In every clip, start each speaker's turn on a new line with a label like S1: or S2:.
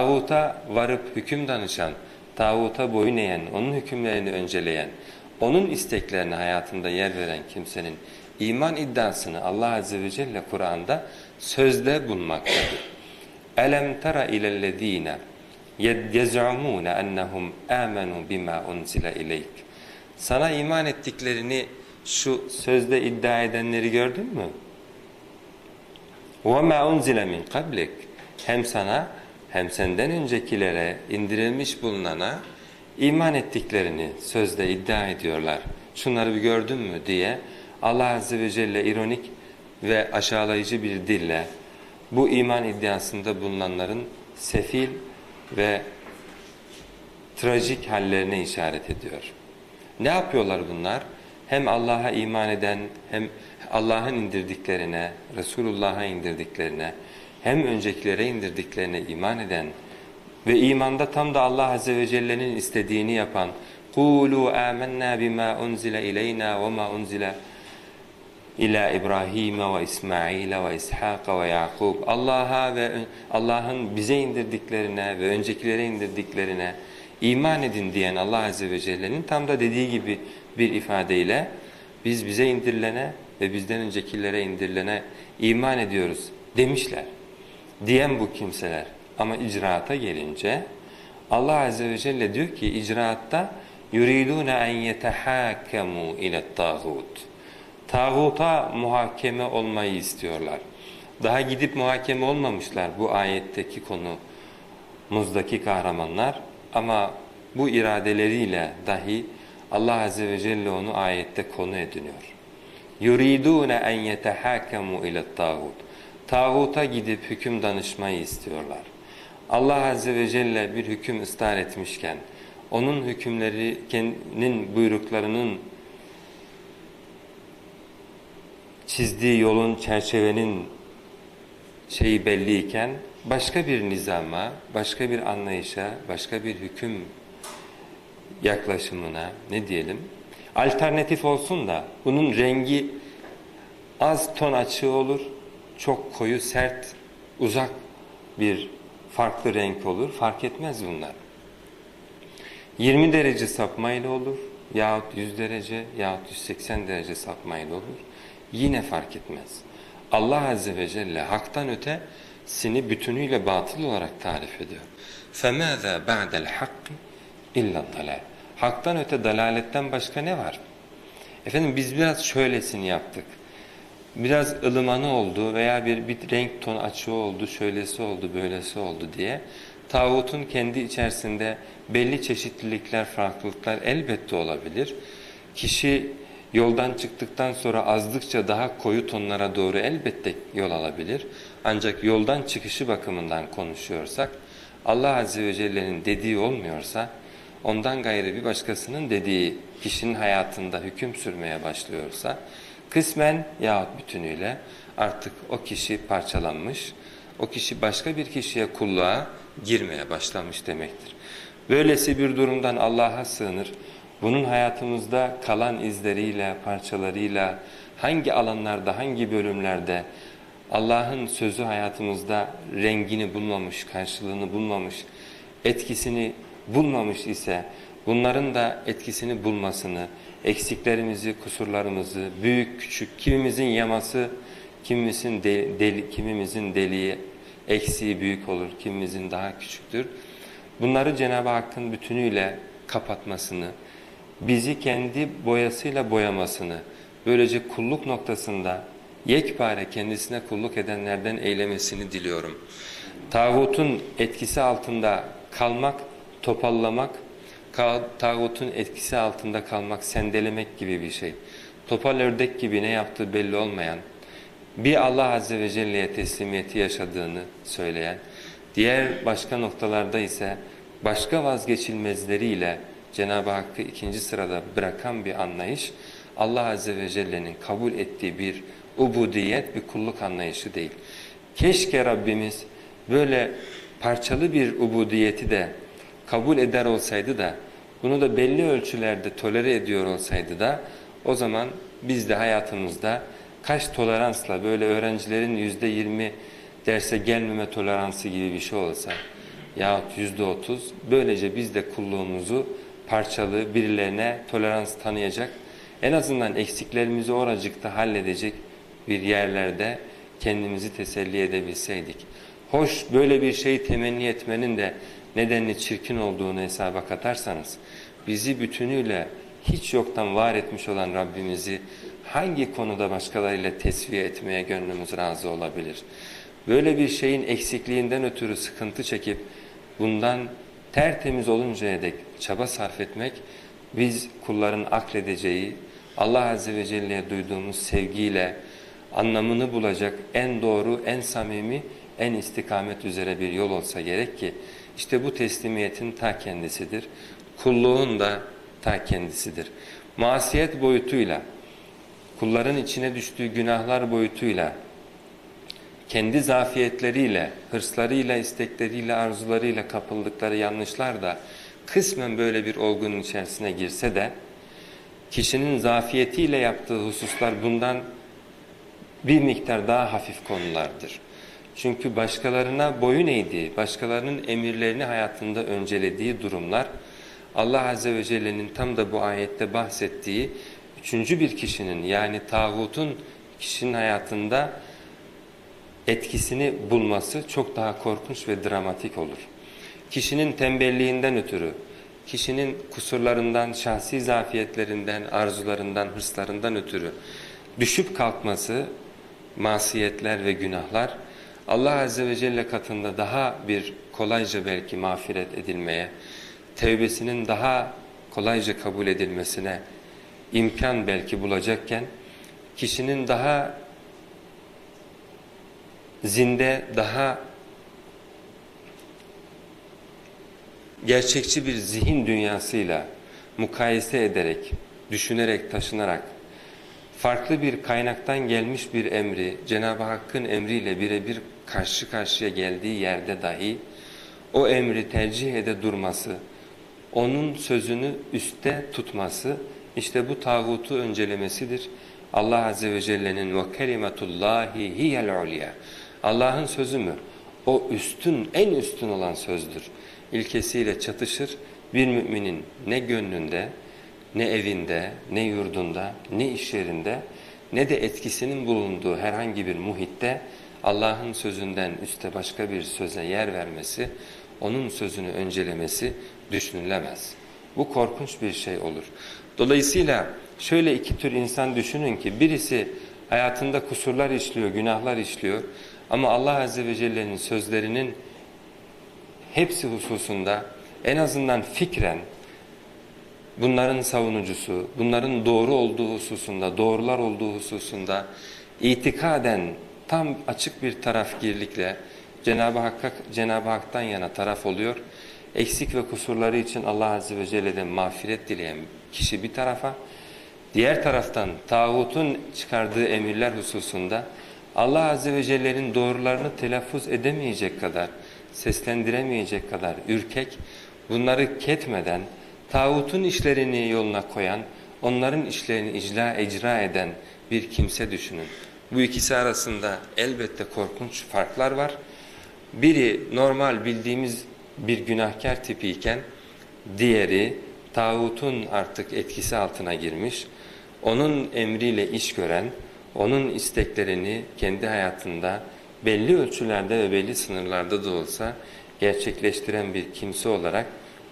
S1: tağuta varıp hüküm danışan, tağuta boyun eğen, onun hükümlerini önceleyen, onun isteklerine hayatında yer veren kimsenin iman iddiasını Allah Azze ve Celle Kur'an'da sözde bulmaktadır. Elem tera ilellezine yez'umune ennehum amenu bima unzile ileyk. Sana iman ettiklerini şu sözde iddia edenleri gördün mü? وَمَا اُنْزِلَ مِنْ قَبْلِكَ Hem sana hem senden öncekilere indirilmiş bulunana iman ettiklerini sözde iddia ediyorlar. Şunları bir gördün mü diye Allah Azze ve Celle ironik ve aşağılayıcı bir dille bu iman iddiasında bulunanların sefil ve trajik hallerine işaret ediyor. Ne yapıyorlar bunlar? Hem Allah'a iman eden hem Allah'ın indirdiklerine, Resulullah'a indirdiklerine, hem öncekilere indirdiklerine iman eden ve imanda tam da Allah Azze ve Celle'nin istediğini yapan قُولُوا آمَنَّا بِمَا أُنْزِلَ إِلَيْنَا وَمَا أُنْزِلَ İlâ İbrahim ve İsmail ve İshak ve Yakub Allah'a ve Allah'ın bize indirdiklerine ve öncekilere indirdiklerine iman edin diyen Allah Azze ve Celle'nin tam da dediği gibi bir ifadeyle biz bize indirilene ve bizden öncekilere indirilene iman ediyoruz demişler. Diyen bu kimseler. Ama icraata gelince Allah Azze ve Celle diyor ki icraatta yuridune en yetehakemu ile tağut. Tağuta muhakeme olmayı istiyorlar. Daha gidip muhakeme olmamışlar bu ayetteki konumuzdaki kahramanlar ama bu iradeleriyle dahi Allah Azze ve Celle onu ayette konu ediniyor. yuridune en yetehakemu ile tağut. Tağuta gidip hüküm danışmayı istiyorlar. Allah Azze ve Celle bir hüküm ısrar etmişken, onun hükümleri, kendinin buyruklarının çizdiği yolun, çerçevenin şeyi belliyken, başka bir nizama, başka bir anlayışa, başka bir hüküm yaklaşımına ne diyelim, alternatif olsun da bunun rengi az ton açığı olur, çok koyu, sert, uzak bir farklı renk olur. Fark etmez bunlar. 20 derece sapmayla olur yahut 100 derece yahut 180 derece sapmayla olur. Yine fark etmez. Allah Azze ve Celle haktan öte seni bütünüyle batıl olarak tarif ediyor. فَمَاذَا بَعْدَ الْحَقِّ اِلَّا الضَّلَالِ Haktan öte dalaletten başka ne var? Efendim biz biraz şöylesini yaptık. Biraz ılımanı oldu veya bir, bir renk ton açığı oldu, şöylesi oldu, böylesi oldu diye tağutun kendi içerisinde belli çeşitlilikler, farklılıklar elbette olabilir. Kişi yoldan çıktıktan sonra azdıkça daha koyu tonlara doğru elbette yol alabilir. Ancak yoldan çıkışı bakımından konuşuyorsak Allah Azze ve Celle'nin dediği olmuyorsa ondan gayrı bir başkasının dediği kişinin hayatında hüküm sürmeye başlıyorsa kısmen yahut bütünüyle artık o kişi parçalanmış, o kişi başka bir kişiye kulluğa girmeye başlamış demektir. Böylesi bir durumdan Allah'a sığınır. Bunun hayatımızda kalan izleriyle, parçalarıyla, hangi alanlarda, hangi bölümlerde Allah'ın sözü hayatımızda rengini bulmamış, karşılığını bulmamış, etkisini bulmamış ise bunların da etkisini bulmasını, eksiklerimizi, kusurlarımızı, büyük küçük, kimimizin yaması, kimimizin, deli, deli, kimimizin deliği, eksiği büyük olur, kimimizin daha küçüktür. Bunları Cenab-ı Hakk'ın bütünüyle kapatmasını, bizi kendi boyasıyla boyamasını, böylece kulluk noktasında yekpare kendisine kulluk edenlerden eylemesini diliyorum. Tağutun etkisi altında kalmak, topallamak, tağutun etkisi altında kalmak, sendelemek gibi bir şey. Topal ördek gibi ne yaptığı belli olmayan, bir Allah Azze ve Celle'ye teslimiyeti yaşadığını söyleyen, diğer başka noktalarda ise başka vazgeçilmezleriyle Cenab-ı Hakk'ı ikinci sırada bırakan bir anlayış, Allah Azze ve Celle'nin kabul ettiği bir ubudiyet, bir kulluk anlayışı değil. Keşke Rabbimiz böyle parçalı bir ubudiyeti de kabul eder olsaydı da, bunu da belli ölçülerde tolere ediyor olsaydı da, o zaman biz de hayatımızda kaç toleransla böyle öğrencilerin yüzde yirmi derse gelmeme toleransı gibi bir şey olsa, yahut yüzde otuz. Böylece biz de kulluğumuzu parçalı birilerine tolerans tanıyacak, en azından eksiklerimizi oracıkta halledecek bir yerlerde kendimizi teselli edebilseydik. Hoş böyle bir şeyi temenni etmenin de nedenli çirkin olduğunu hesaba katarsanız, bizi bütünüyle hiç yoktan var etmiş olan Rabbimizi hangi konuda başkalarıyla tesviye etmeye gönlümüz razı olabilir? Böyle bir şeyin eksikliğinden ötürü sıkıntı çekip bundan tertemiz oluncaya dek çaba sarf etmek biz kulların akledeceği Allah Azze ve Celle'ye duyduğumuz sevgiyle anlamını bulacak en doğru, en samimi, en istikamet üzere bir yol olsa gerek ki işte bu teslimiyetin ta kendisidir. Kulluğun da ta kendisidir. Masiyet boyutuyla, kulların içine düştüğü günahlar boyutuyla, kendi zafiyetleriyle, hırslarıyla, istekleriyle, arzularıyla kapıldıkları yanlışlar da kısmen böyle bir olgunun içerisine girse de kişinin zafiyetiyle yaptığı hususlar bundan bir miktar daha hafif konulardır. Çünkü başkalarına boyun eğdiği, başkalarının emirlerini hayatında öncelediği durumlar Allah Azze ve Celle'nin tam da bu ayette bahsettiği üçüncü bir kişinin yani tağutun kişinin hayatında etkisini bulması çok daha korkunç ve dramatik olur. Kişinin tembelliğinden ötürü, kişinin kusurlarından, şahsi zafiyetlerinden, arzularından, hırslarından ötürü düşüp kalkması, masiyetler ve günahlar Allah Azze ve Celle katında daha bir kolayca belki mağfiret edilmeye, tevbesinin daha kolayca kabul edilmesine imkan belki bulacakken, kişinin daha zinde, daha gerçekçi bir zihin dünyasıyla mukayese ederek, düşünerek, taşınarak, farklı bir kaynaktan gelmiş bir emri, Cenab-ı Hakk'ın emriyle birebir karşı karşıya geldiği yerde dahi o emri tercih ede durması, onun sözünü üstte tutması, işte bu tağutu öncelemesidir. Allah Azze ve Celle'nin ve kelimetullahi hiyel ulya. Allah'ın sözü mü? O üstün, en üstün olan sözdür. İlkesiyle çatışır. Bir müminin ne gönlünde, ne evinde, ne yurdunda, ne iş yerinde, ne de etkisinin bulunduğu herhangi bir muhitte Allah'ın sözünden üste başka bir söze yer vermesi, onun sözünü öncelemesi düşünülemez. Bu korkunç bir şey olur. Dolayısıyla şöyle iki tür insan düşünün ki birisi hayatında kusurlar işliyor, günahlar işliyor ama Allah Azze ve Celle'nin sözlerinin hepsi hususunda en azından fikren bunların savunucusu, bunların doğru olduğu hususunda, doğrular olduğu hususunda itikaden tam açık bir tarafgirlikle Cenab-ı Hakk'a Cenab-ı Hak'tan yana taraf oluyor. Eksik ve kusurları için Allah Azze ve Celle'den mağfiret dileyen kişi bir tarafa, diğer taraftan tağutun çıkardığı emirler hususunda Allah Azze ve Celle'nin doğrularını telaffuz edemeyecek kadar, seslendiremeyecek kadar ürkek, bunları ketmeden, tağutun işlerini yoluna koyan, onların işlerini icra icra eden bir kimse düşünün. Bu ikisi arasında elbette korkunç farklar var. Biri normal bildiğimiz bir günahkar tipiyken diğeri tağutun artık etkisi altına girmiş, onun emriyle iş gören, onun isteklerini kendi hayatında belli ölçülerde ve belli sınırlarda da olsa gerçekleştiren bir kimse olarak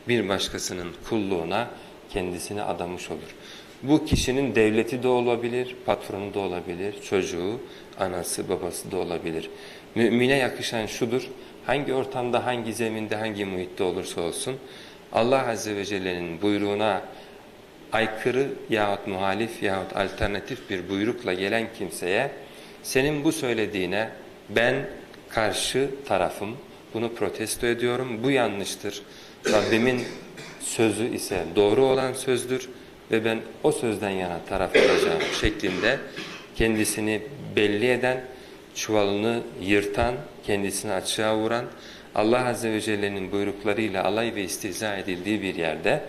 S1: bir başkasının kulluğuna kendisini adamış olur. Bu kişinin devleti de olabilir, patronu da olabilir, çocuğu, anası, babası da olabilir. Mümine yakışan şudur, hangi ortamda, hangi zeminde, hangi muhitte olursa olsun Allah Azze ve Celle'nin buyruğuna aykırı yahut muhalif yahut alternatif bir buyrukla gelen kimseye senin bu söylediğine ben karşı tarafım, bunu protesto ediyorum, bu yanlıştır. Rabbimin sözü ise doğru olan sözdür ve ben o sözden yana taraf olacağım şeklinde kendisini belli eden, çuvalını yırtan, kendisini açığa vuran, Allah Azze ve Celle'nin buyruklarıyla alay ve istihza edildiği bir yerde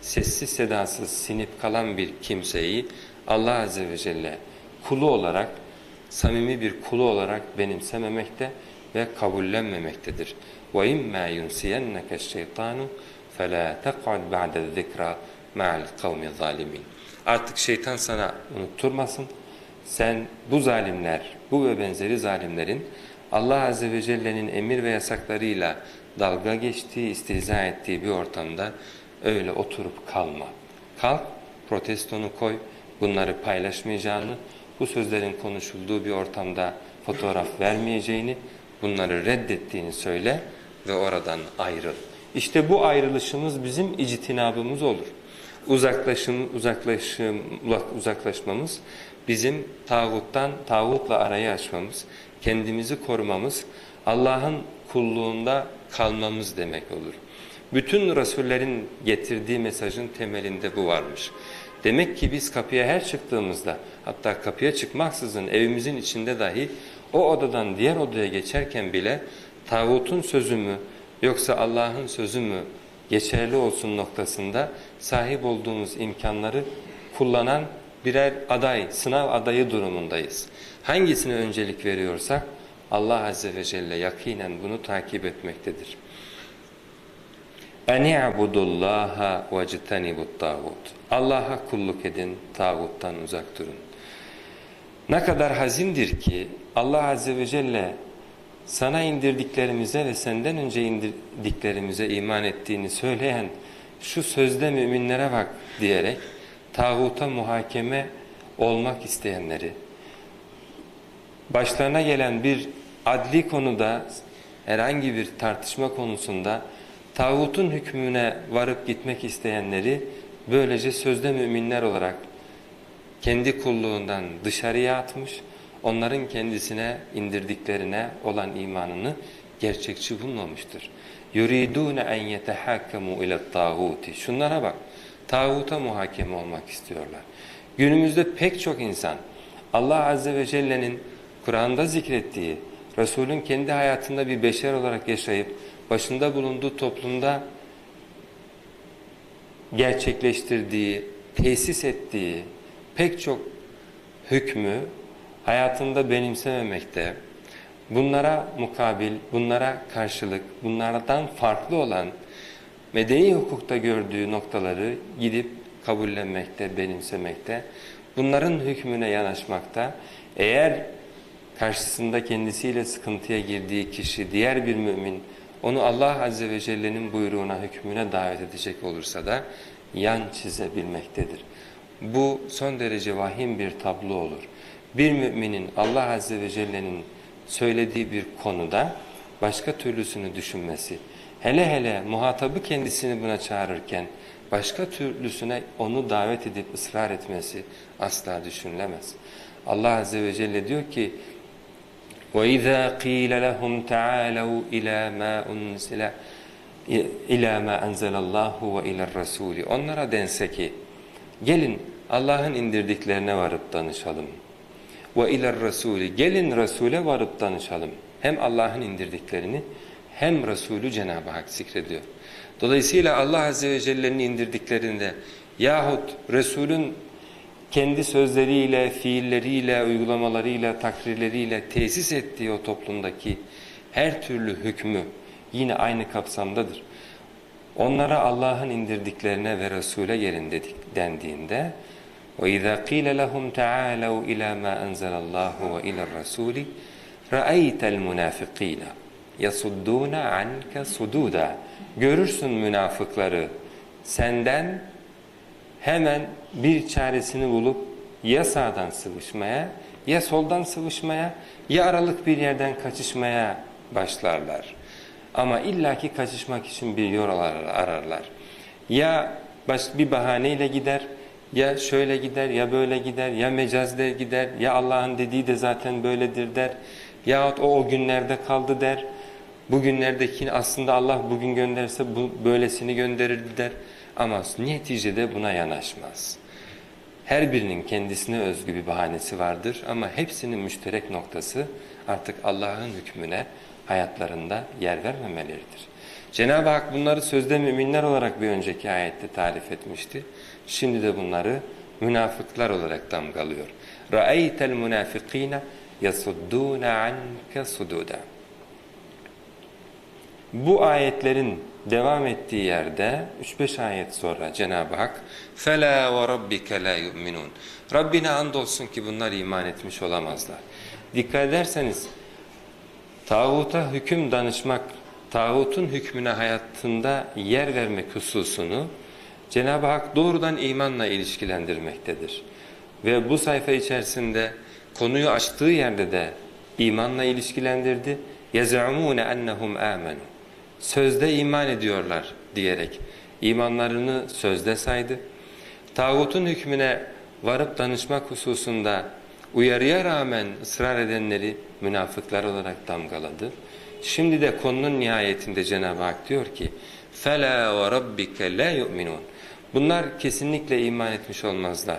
S1: sessiz sedasız sinip kalan bir kimseyi Allah Azze ve Celle kulu olarak, samimi bir kulu olarak benimsememekte ve kabullenmemektedir. وَاِمَّا يُنْسِيَنَّكَ الشَّيْطَانُ فَلَا تَقْعُدْ بَعْدَ الذِّكْرَى مَعَ الْقَوْمِ الظَّالِمِينَ Artık şeytan sana unutturmasın. Sen bu zalimler, bu ve benzeri zalimlerin Allah Azze ve Celle'nin emir ve yasaklarıyla dalga geçtiği, istihza ettiği bir ortamda öyle oturup kalma. Kalk, protestonu koy, bunları paylaşmayacağını, bu sözlerin konuşulduğu bir ortamda fotoğraf vermeyeceğini, bunları reddettiğini söyle ve oradan ayrıl. İşte bu ayrılışımız bizim ictinabımız olur. Uzaklaşım, uzaklaşım, uzaklaşmamız bizim tağuttan, tağutla arayı açmamız, kendimizi korumamız, Allah'ın kulluğunda kalmamız demek olur. Bütün Resullerin getirdiği mesajın temelinde bu varmış. Demek ki biz kapıya her çıktığımızda, hatta kapıya çıkmaksızın evimizin içinde dahi o odadan diğer odaya geçerken bile tağutun sözü mü yoksa Allah'ın sözü mü geçerli olsun noktasında sahip olduğumuz imkanları kullanan birer aday, sınav adayı durumundayız. Hangisine öncelik veriyorsak Allah Azze ve Celle yakinen bunu takip etmektedir. اَنِعْبُدُ اللّٰهَ وَاجْتَنِبُ الطَّاغُوتِ Allah'a kulluk edin, tağuttan uzak durun. Ne kadar hazindir ki Allah Azze ve Celle sana indirdiklerimize ve senden önce indirdiklerimize iman ettiğini söyleyen şu sözde müminlere bak diyerek tağuta muhakeme olmak isteyenleri, başlarına gelen bir adli konuda herhangi bir tartışma konusunda tağutun hükmüne varıp gitmek isteyenleri böylece sözde müminler olarak kendi kulluğundan dışarıya atmış, onların kendisine indirdiklerine olan imanını gerçekçi bulmamıştır. يُرِيدُونَ اَنْ يَتَحَكَّمُوا اِلَى الطَّاغُوتِ Şunlara bak, tağuta muhakeme olmak istiyorlar. Günümüzde pek çok insan Allah Azze ve Celle'nin Kur'an'da zikrettiği, Resul'ün kendi hayatında bir beşer olarak yaşayıp başında bulunduğu toplumda gerçekleştirdiği, tesis ettiği pek çok hükmü hayatında benimsememekte, bunlara mukabil, bunlara karşılık, bunlardan farklı olan medeni hukukta gördüğü noktaları gidip kabullenmekte, benimsemekte, bunların hükmüne yanaşmakta, eğer karşısında kendisiyle sıkıntıya girdiği kişi, diğer bir mümin, onu Allah Azze ve Celle'nin buyruğuna, hükmüne davet edecek olursa da yan çizebilmektedir. Bu son derece vahim bir tablo olur. Bir müminin Allah Azze ve Celle'nin söylediği bir konuda başka türlüsünü düşünmesi, hele hele muhatabı kendisini buna çağırırken başka türlüsüne onu davet edip ısrar etmesi asla düşünülemez. Allah Azze ve Celle diyor ki وَإِذَا قِيلَ لَهُمْ تَعَالَوْا إِلَى مَا أُنْزِلَ إِلَى مَا أَنْزَلَ اللّٰهُ وَإِلَى الرَّسُولِ Onlara dense ki Gelin Allah'ın indirdiklerine varıp danışalım. Ve iler Resulü. Gelin Resul'e varıp danışalım. Hem Allah'ın indirdiklerini hem Resulü Cenab-ı Hak zikrediyor. Dolayısıyla Allah Azze ve Celle'nin indirdiklerinde yahut Resul'ün kendi sözleriyle, fiilleriyle, uygulamalarıyla, takrirleriyle tesis ettiği o toplumdaki her türlü hükmü yine aynı kapsamdadır. Onlara Allah'ın indirdiklerine ve Resul'e gelin dedik, dendiğinde وَإِذَا قِيلَ لَهُمْ تَعَالَوْا إِلَى مَا أَنْزَلَ اللّٰهُ وَإِلَى الرَّسُولِ رَأَيْتَ الْمُنَافِقِينَ يَصُدُّونَ عَنْكَ صُدُودًا Görürsün münafıkları senden hemen bir çaresini bulup ya sağdan sıvışmaya ya soldan sıvışmaya ya aralık bir yerden kaçışmaya başlarlar. Ama illaki kaçışmak için bir yol ararlar. Ya bir bahaneyle gider, ya şöyle gider, ya böyle gider, ya mecazde gider, ya Allah'ın dediği de zaten böyledir der. Yahut o o günlerde kaldı der. Bugünlerdeki aslında Allah bugün gönderse bu böylesini gönderirdi der. Ama neticede buna yanaşmaz. Her birinin kendisine özgü bir bahanesi vardır ama hepsinin müşterek noktası artık Allah'ın hükmüne hayatlarında yer vermemeleridir. Cenab-ı Hak bunları sözde müminler olarak bir önceki ayette tarif etmişti. Şimdi de bunları münafıklar olarak damgalıyor. رَأَيْتَ الْمُنَافِقِينَ يَصُدُّونَ عَنْكَ صُدُودًا Bu ayetlerin devam ettiği yerde 3-5 ayet sonra Cenab-ı Hak فَلَا وَرَبِّكَ لَا يُؤْمِنُونَ Rabbine andolsun ki bunlar iman etmiş olamazlar. Dikkat ederseniz tağuta hüküm danışmak, tağutun hükmüne hayatında yer vermek hususunu Cenab-ı Hak doğrudan imanla ilişkilendirmektedir. Ve bu sayfa içerisinde konuyu açtığı yerde de imanla ilişkilendirdi. يَزْعُمُونَ اَنَّهُمْ آمَنُوا Sözde iman ediyorlar diyerek imanlarını sözde saydı. Tağutun hükmüne varıp danışmak hususunda uyarıya rağmen ısrar edenleri münafıklar olarak damgaladı. Şimdi de konunun nihayetinde Cenab-ı Hak diyor ki فَلَا وَرَبِّكَ لَا يُؤْمِنُونَ Bunlar kesinlikle iman etmiş olmazlar.